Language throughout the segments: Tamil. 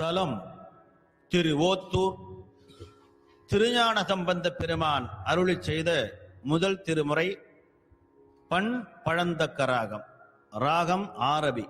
தலம் திரு ஓத்தூர். திருஞான சம்பந்த பெருமான் அருளி செய்த முதல் திருமுறை பண் பழந்தக்க ராகம். ராகம் ஆரபி.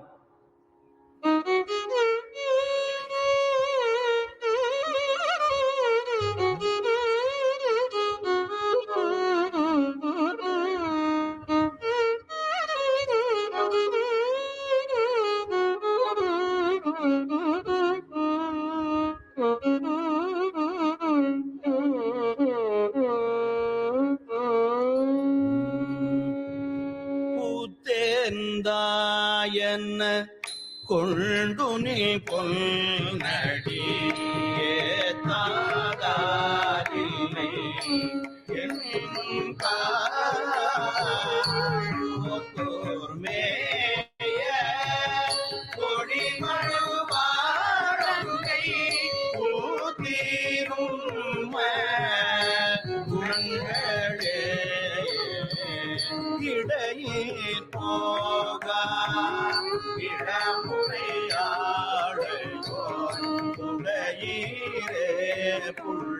கொண்டு நீ பொன்னடி இடையில் போக இடமுறையாடு உடையீரே புள்ளி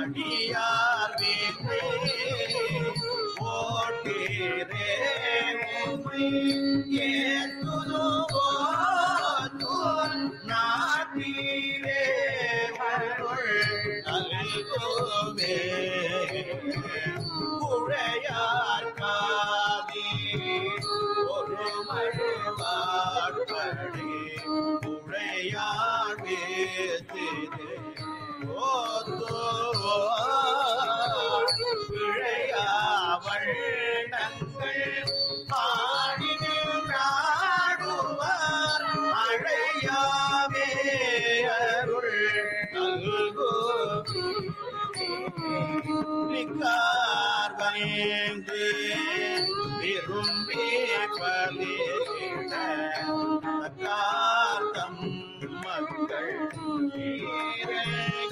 அடியார் வீட்டே ஓட்டீரே உம்மை ஏத்துதுவோ நாட்டீரே அருள் நல்கோவே உழையார் காதி ஒரு மழுவாட்படி உழையார் வேத்திது ஓத்தோ இழையாவள் நங்கள் பாடினாடுவார் அழையாவே அருள் நல்கோ நிக்கார் வந்து விரும்பி பலிகார்த்தம் மக்கள்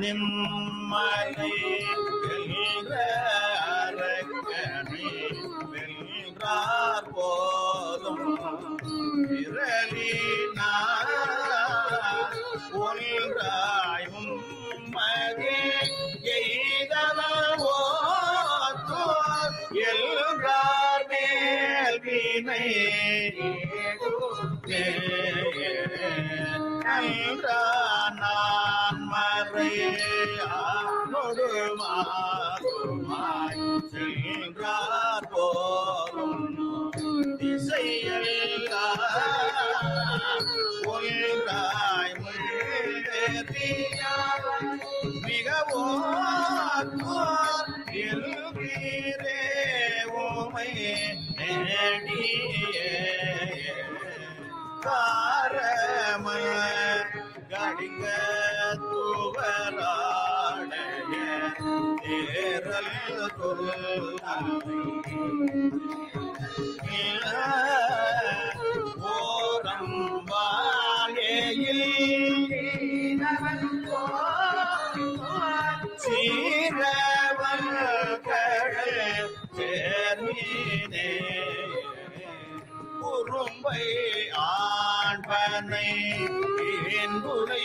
நிம்மலை வெல்ற அரக்கனை வென்றார் போதும் விரலினா ஒன்றாயும் மதே எய்தவோ எல்றார் மேல் வினை நான் மறையானொடு மாறுமாய் சென்றார் போலும் திசையெல்லாம் ஒன்றாய் மிகவும் எழுகிறே ஓமை நேடியே காரம கடிங்க ஏறல் ஓரம் வாழேயில் சீரவன் கடல் சேர்மீனே குறும்பை ஆண்பனை என்புரை